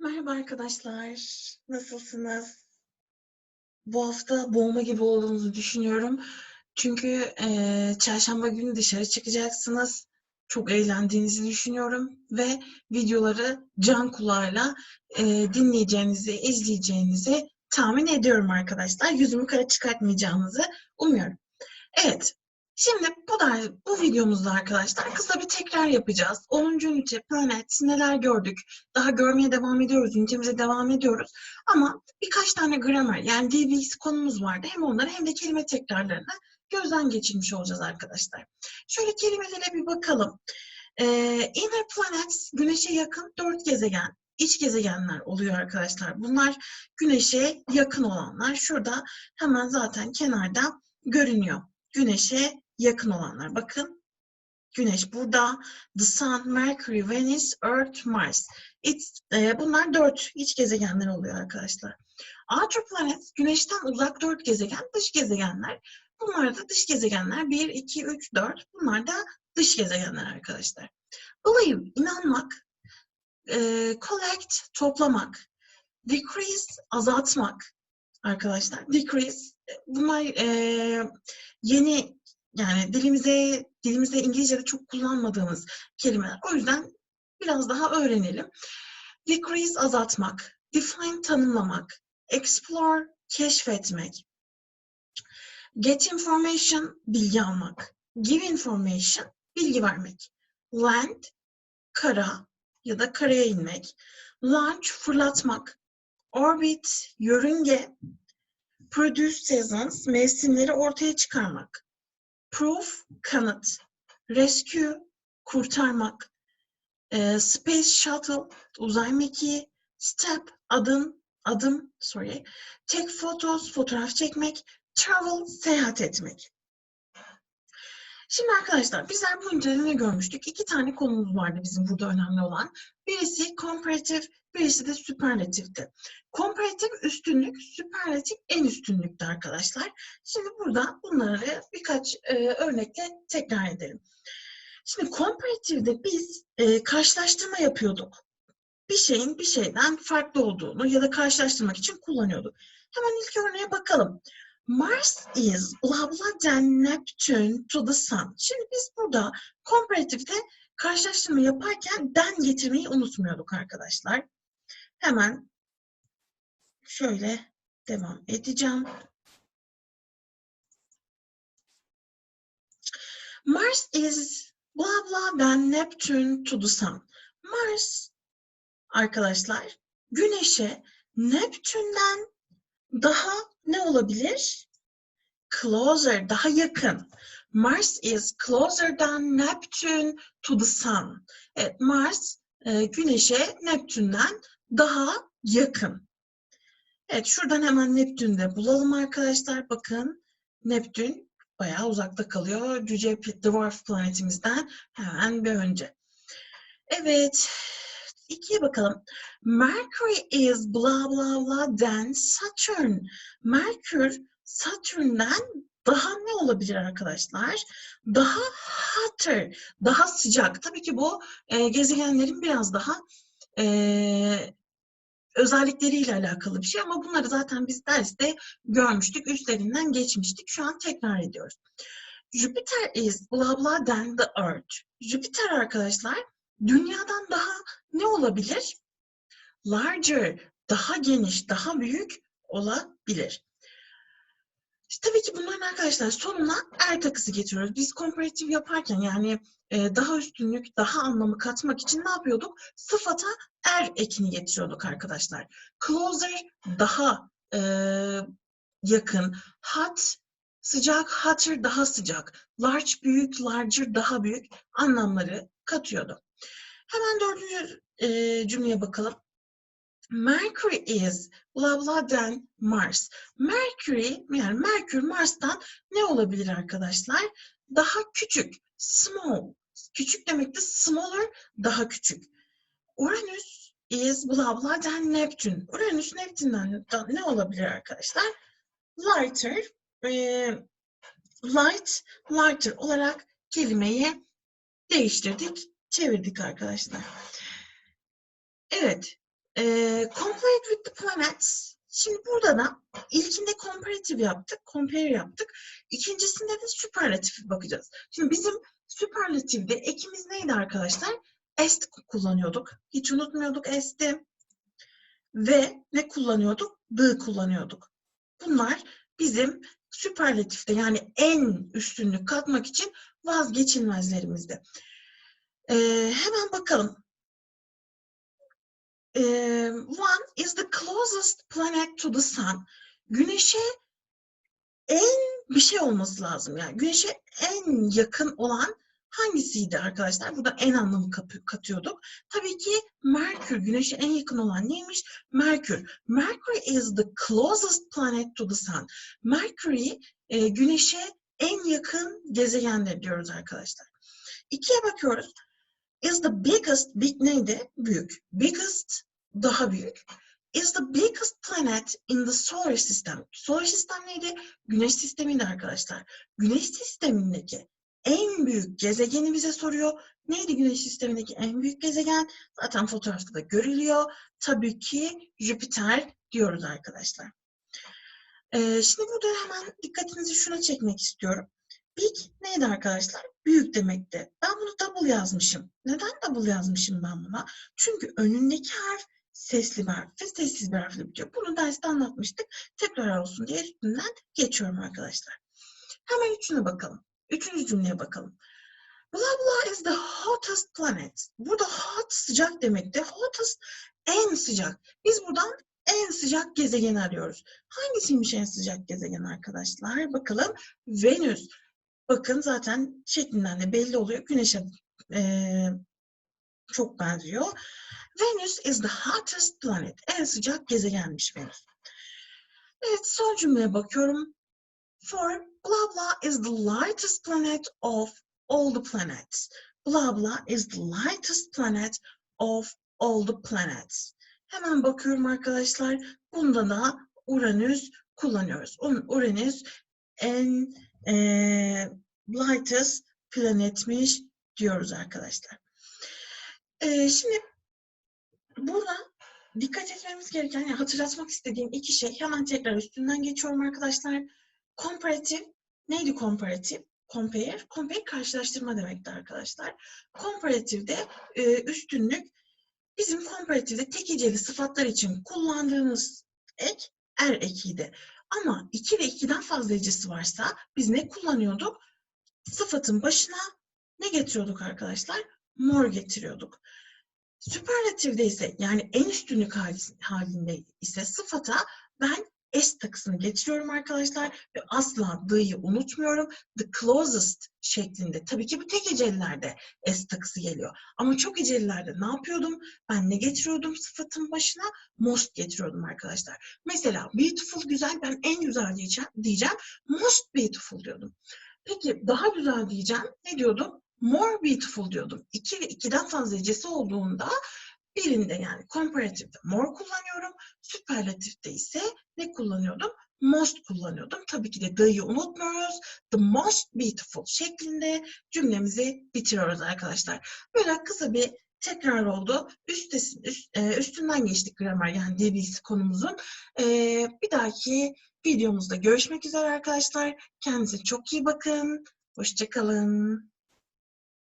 Merhaba arkadaşlar. Nasılsınız? Bu hafta boğma gibi olduğunuzu düşünüyorum. Çünkü eee, çarşamba günü dışarı çıkacaksınız. Çok eğlendiğinizi düşünüyorum ve videoları can kulağıyla eee, dinleyeceğinizi, izleyeceğinizi tahmin ediyorum arkadaşlar. Yüzümü kara çıkartmayacağınızı umuyorum. Evet. Şimdi bu da bu videomuzda arkadaşlar kısa bir tekrar yapacağız. 10. ünite planet neler gördük? Daha görmeye devam ediyoruz. Ünitemize devam ediyoruz. Ama birkaç tane gramer yani DVS konumuz vardı. Hem onları hem de kelime tekrarlarını gözden geçirmiş olacağız arkadaşlar. Şöyle kelimelere bir bakalım. Ee, inner planets güneşe yakın dört gezegen iç gezegenler oluyor arkadaşlar. Bunlar güneşe yakın olanlar. Şurada hemen zaten kenarda görünüyor. Güneşe yakın olanlar. Bakın Güneş burada. The Sun, Mercury, Venus, Earth, Mars. It's, e, bunlar dört iç gezegenler oluyor arkadaşlar. Outer planets, Güneş'ten uzak dört gezegen, dış gezegenler. Bunlar da dış gezegenler. 1, 2, 3, 4. Bunlar da dış gezegenler arkadaşlar. Believe, inanmak. E, collect, toplamak. Decrease, azaltmak arkadaşlar. Decrease, bunlar e, yeni yani dilimize dilimizde İngilizce'de çok kullanmadığımız kelimeler. O yüzden biraz daha öğrenelim. Decrease azaltmak, define tanımlamak, explore keşfetmek, get information bilgi almak, give information bilgi vermek, land kara ya da karaya inmek, launch fırlatmak, orbit yörünge, produce seasons mevsimleri ortaya çıkarmak, proof kanıt, rescue kurtarmak, e, space shuttle uzay mekiği, step adım adım sorry, take photos fotoğraf çekmek, travel seyahat etmek. Şimdi arkadaşlar bizler bu ne görmüştük? İki tane konumuz vardı bizim burada önemli olan. Birisi comparative, birisi de superlatifti. Comparative üstünlük, superlatif en üstünlüktü arkadaşlar. Şimdi burada bunları birkaç e, örnekle tekrar edelim. Şimdi comparative'de biz e, karşılaştırma yapıyorduk. Bir şeyin bir şeyden farklı olduğunu ya da karşılaştırmak için kullanıyorduk. Hemen ilk örneğe bakalım. Mars is blah than Neptune to the sun. Şimdi biz burada comparative'de karşılaştırma yaparken den getirmeyi unutmuyorduk arkadaşlar. Hemen şöyle devam edeceğim. Mars is blah blah than Neptune to the sun. Mars arkadaşlar Güneş'e Neptün'den daha ne olabilir? Closer, daha yakın. Mars is closer than Neptune to the sun. Evet, Mars e, Güneş'e Neptün'den daha yakın. Evet, şuradan hemen Neptün'de bulalım arkadaşlar. Bakın, Neptün bayağı uzakta kalıyor. Cüce Dwarf planetimizden hemen bir önce. Evet, ikiye bakalım. Mercury is blah blah blah than Saturn. Merkür Satürn'den daha ne olabilir arkadaşlar? Daha hotter, daha sıcak. Tabii ki bu e, gezegenlerin biraz daha e, özellikleriyle alakalı bir şey ama bunları zaten biz derste görmüştük, üstlerinden geçmiştik. Şu an tekrar ediyoruz. Jupiter is blah blah than the Earth. Jupiter arkadaşlar dünyadan daha ne olabilir? Larger, daha geniş, daha büyük olabilir. İşte tabii ki bunların arkadaşlar sonuna er takısı getiriyoruz. Biz komparatif yaparken yani e, daha üstünlük, daha anlamı katmak için ne yapıyorduk? Sıfata er ekini getiriyorduk arkadaşlar. Closer daha e, yakın, hot sıcak, hotter daha sıcak, large büyük, larger daha büyük anlamları katıyordu. Hemen dördüncü e, cümleye bakalım. Mercury is blah blah than Mars. Mercury yani Merkür Mars'tan ne olabilir arkadaşlar? Daha küçük. Small. Küçük demek de smaller daha küçük. Uranüs is blah blah than Neptune. Uranüs Neptün'den ne olabilir arkadaşlar? Lighter. E, light, lighter olarak kelimeyi değiştirdik, çevirdik arkadaşlar. Evet, Ee, complete with the planets. Şimdi burada da ilkinde comparative yaptık, compare yaptık. İkincisinde de superlative bakacağız. Şimdi bizim superlative'de ekimiz neydi arkadaşlar? Est kullanıyorduk. Hiç unutmuyorduk est'i. Ve ne kullanıyorduk? The kullanıyorduk. Bunlar bizim süperlatifte yani en üstünlük katmak için vazgeçilmezlerimizdi. Ee, hemen bakalım. Ee, one is the closest planet to the sun. Güneşe en bir şey olması lazım. Yani güneşe en yakın olan hangisiydi arkadaşlar? Burada en anlamı katıyorduk. Tabii ki Merkür. Güneşe en yakın olan neymiş? Merkür. Mercury is the closest planet to the sun. Mercury e, güneşe en yakın gezegendir diyoruz arkadaşlar. İkiye bakıyoruz. Is the biggest, big neydi? Büyük. Biggest, daha büyük. Is the biggest planet in the solar system. Solar system neydi? Güneş sistemiydi arkadaşlar. Güneş sistemindeki en büyük gezegeni bize soruyor. Neydi güneş sistemindeki en büyük gezegen? Zaten fotoğrafta da görülüyor. Tabii ki Jüpiter diyoruz arkadaşlar. Ee, şimdi burada hemen dikkatinizi şuna çekmek istiyorum. Big neydi arkadaşlar? Büyük demekti. Ben bunu double yazmışım. Neden double yazmışım ben buna? Çünkü önündeki harf sesli bir harf ve sessiz bir harfle bitiyor. Bunu derste anlatmıştık. Tekrar olsun diye üstünden geçiyorum arkadaşlar. Hemen üçüne bakalım. Üçüncü cümleye bakalım. Blah blah is the hottest planet. Burada hot sıcak demekti. Hottest en sıcak. Biz buradan en sıcak gezegeni arıyoruz. Hangisiymiş en sıcak gezegen arkadaşlar? Bakalım. Venüs. Bakın zaten şeklinden de belli oluyor. Güneşe eee, çok benziyor. Venus is the hottest planet. En sıcak gezegenmiş Venüs. Evet son cümleye bakıyorum. For blah blah is the lightest planet of all the planets. Blah blah is the lightest planet of all the planets. Hemen bakıyorum arkadaşlar. Bunda da Uranüs kullanıyoruz. Uranüs en eee lightest planetmiş diyoruz arkadaşlar. Eee, şimdi burada dikkat etmemiz gereken, yani hatırlatmak istediğim iki şey. Hemen tekrar üstünden geçiyorum arkadaşlar. Comparative, neydi comparative? Compare, compare karşılaştırma demekti arkadaşlar. Comparative'de e, üstünlük bizim comparative'de tek heceli sıfatlar için kullandığımız ek er ekiydi. Ama iki ve ikiden fazla hecesi varsa biz ne kullanıyorduk? Sıfatın başına ne getiriyorduk arkadaşlar? More getiriyorduk. Süperlatifde ise yani en üstünlük hali- halinde ise sıfata ben S takısını getiriyorum arkadaşlar ve asla the'yı unutmuyorum. The closest şeklinde. Tabii ki bu tek hecelilerde S takısı geliyor. Ama çok hecelilerde ne yapıyordum? Ben ne getiriyordum sıfatın başına? Most getiriyordum arkadaşlar. Mesela beautiful güzel ben en güzel diyeceğim. Most beautiful diyordum. Peki daha güzel diyeceğim. Ne diyordum? More beautiful diyordum. İki ve ikiden fazla hecesi olduğunda birinde yani comparative'de more kullanıyorum. Süperlatifte ise ne kullanıyordum? Most kullanıyordum. Tabii ki de the'yı unutmuyoruz. The most beautiful şeklinde cümlemizi bitiriyoruz arkadaşlar. Böyle kısa bir tekrar oldu. Üstesin, üst, e, üstünden geçtik gramer yani DB'si konumuzun. E, bir dahaki videomuzda görüşmek üzere arkadaşlar. Kendinize çok iyi bakın. Hoşçakalın.